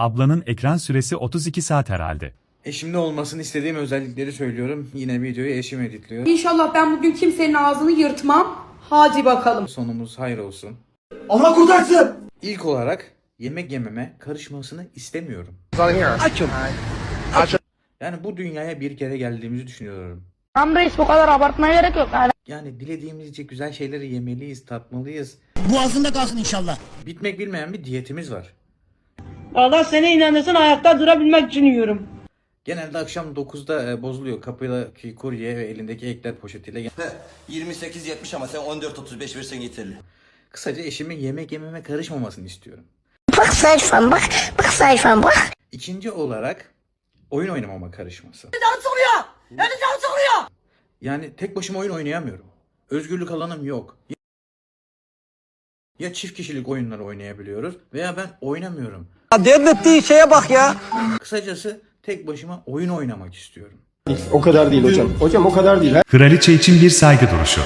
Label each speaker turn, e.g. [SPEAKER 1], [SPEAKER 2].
[SPEAKER 1] Ablanın ekran süresi 32 saat herhalde.
[SPEAKER 2] Eşimde olmasını istediğim özellikleri söylüyorum. Yine videoyu eşim editliyor.
[SPEAKER 3] İnşallah ben bugün kimsenin ağzını yırtmam. Hadi bakalım.
[SPEAKER 2] Sonumuz hayır olsun.
[SPEAKER 4] Allah kurtarsın.
[SPEAKER 2] İlk olarak yemek yememe karışmasını istemiyorum.
[SPEAKER 4] Açım.
[SPEAKER 2] Yani bu dünyaya bir kere geldiğimizi düşünüyorum.
[SPEAKER 5] Reis bu kadar abartmaya gerek yok. Yani
[SPEAKER 2] Yani dilediğimizce güzel şeyleri yemeliyiz, tatmalıyız.
[SPEAKER 6] Boğazında kalsın inşallah.
[SPEAKER 2] Bitmek bilmeyen bir diyetimiz var.
[SPEAKER 5] Allah seni inandırsın ayakta durabilmek için yiyorum.
[SPEAKER 2] Genelde akşam 9'da e, bozuluyor. Kapıdaki kurye ve elindeki ekler poşetiyle.
[SPEAKER 7] 28-70 ama sen 14-35 versen yeterli.
[SPEAKER 2] Kısaca eşimin yemek yememe karışmamasını istiyorum.
[SPEAKER 8] Bak sayfam bak. Bak sayfam bak.
[SPEAKER 2] İkinci olarak oyun oynamama karışması. Yani tek başıma oyun oynayamıyorum. Özgürlük alanım yok. Ya çift kişilik oyunlar oynayabiliyoruz veya ben oynamıyorum.
[SPEAKER 4] Devrettiği şeye bak ya.
[SPEAKER 2] Kısacası tek başıma oyun oynamak istiyorum.
[SPEAKER 9] O kadar değil hocam. Hocam o kadar değil.
[SPEAKER 1] Kraliçe için bir saygı duruşu.